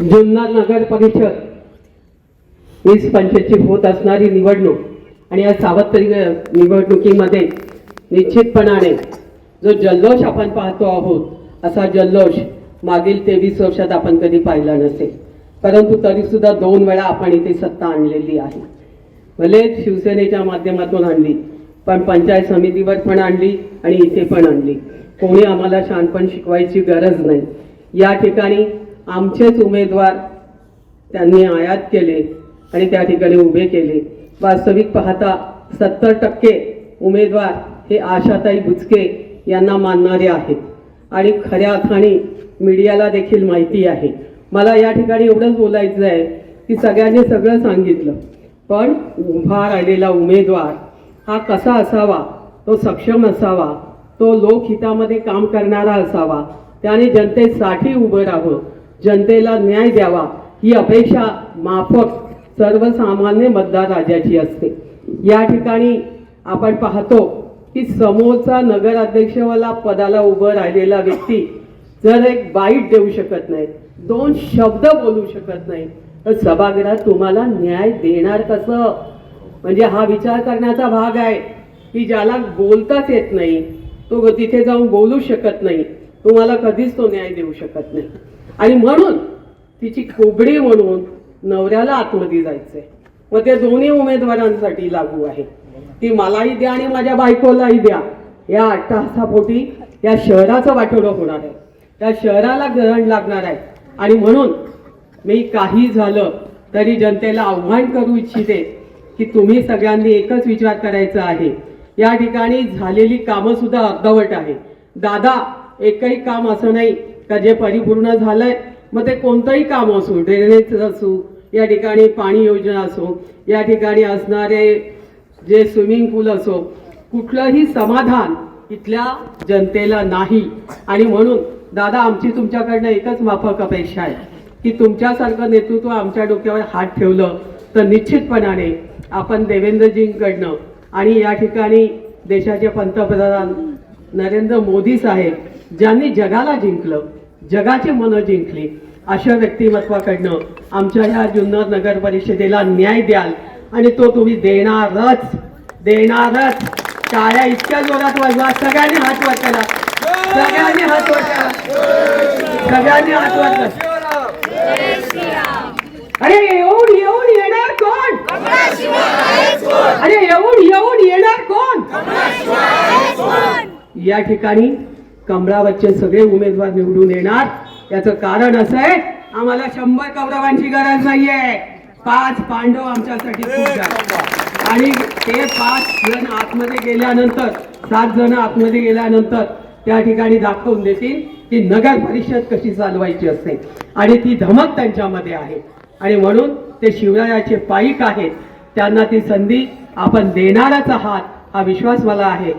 जुन्नर नगर परिषद. वीस पंचायतची होत असणारी निवडणूक आणि या सावत्तरी निवडणुकीमध्ये निश्चितपणाने जो जल्लोष आपण पाहतो आहोत असा जल्लोष मागील तेवीस वर्षात आपण कधी पाहिला नसेल. परंतु तरीसुद्धा दोन वेळा आपण इथे सत्ता आणलेली आहे. भले शिवसेनेच्या माध्यमातून आणली पण पंचायत समितीवर पण आणली आणि इथे पण आणली. कोणी आम्हाला शानपण शिकवायची गरज नाही. या ठिकाणी आमचेच उमेदवार त्यांनी आयात केले आणि त्या ठिकाणी उभे केले. वास्तविक पाहता सत्तर टक्के उमेदवार हे आशाताई बुचके यांना मानणारे आहेत. आणि खऱ्या अर्थाने मीडियाला देखील माहिती आहे. मला या ठिकाणी एवढंच बोलायचं आहे की सगळ्यांनी सगळं सांगितलं. पण उभा राहिलेला उमेदवार हा कसा असावा? तो सक्षम असावा? तो लोकहितामध्ये काम करणारा असावा? त्याने जनतेसाठी उभं राहावं? जनतेला न्याय द्यावा ही अपेक्षा माफक सर्वसामान्य मतदार राजाची असते. या ठिकाणी आपण पाहतो की समोरचा नगराध्यक्षवाला पदाला उभं राहिलेला व्यक्ती जर एक बाईट देऊ शकत नाही दोन शब्द बोलू शकत नाही तर सभागृहात तुम्हाला न्याय देणार कसं? म्हणजे हा विचार करण्याचा भाग आहे की ज्याला बोलताच येत नाही तो तिथे जाऊन बोलू शकत नाही. तुम्हाला कधीच तो न्याय देऊ शकत नाही. आणि म्हणून तिची खोबडी म्हणून नवऱ्याला आतमध्ये जायचंय. मग ते दोन्ही उमेदवारांसाठी लागू आहे. ती मलाही द्या आणि माझ्या बायकोलाही द्या. या अट्टहासापोटी या शहराचं वाटोळं होणार आहे. त्या शहराला ग्रहण लागणार आहे. आणि म्हणून मी काही झालं तरी जनतेला आव्हान करू इच्छिते की तुम्ही सगळ्यांनी एकच विचार करायचा आहे. या ठिकाणी झालेली कामंसुद्धा अर्धवट आहे. दादा एकही काम असं नाही का जे परिपूर्ण झालंय? मग ते कोणतंही काम असो ड्रेनेज असो या ठिकाणी पाणी योजना असो या ठिकाणी असणारे जे स्विमिंग पूल असो कुठलंही समाधान इथल्या जनतेला नाही. आणि म्हणून दादा आमची तुमच्याकडनं एकच माफक अपेक्षा आहे की तुमच्यासारखं नेतृत्व आमच्या डोक्यावर हात ठेवलं तर निश्चितपणाने आपण देवेंद्रजींकडनं आणि या ठिकाणी देशाचे पंतप्रधान नरेंद्र मोदी साहेब ज्यांनी जगाला जिंकलं जगाची मनं जिंकली अशा व्यक्तिमत्वाकडनं आमच्या ह्या जुन्नर नगर परिषदेला न्याय द्याल. आणि तो तुम्ही देणारच देणारच. टाळ्या इतक्या जोरात वाजवा सगळ्यांनी हात वर केला सगळ्यांनी हात वर सगळ्यांनी हात वर अरे येऊन येऊन येणार कोण? अरे येऊन येऊन येणार कोण? या ठिकाणी कमळावरचे सगळे उमेदवार निवडून येणार. याचं कारण असं आहे आम्हाला शंभर कौरवांची गरज नाहीये. पाच पांडव आमच्यासाठी आणि ते पाच जण आतमध्ये गेल्यानंतर सात जण आतमध्ये गेल्यानंतर त्या ठिकाणी दाखवून देतील की नगर परिषद कशी चालवायची असते. आणि ती धमक त्यांच्यामध्ये आहे. आणि म्हणून ते शिवरायाचे पाईक आहेत. त्यांना ती संधी आपण देणारच आहात हा विश्वास मला आहे.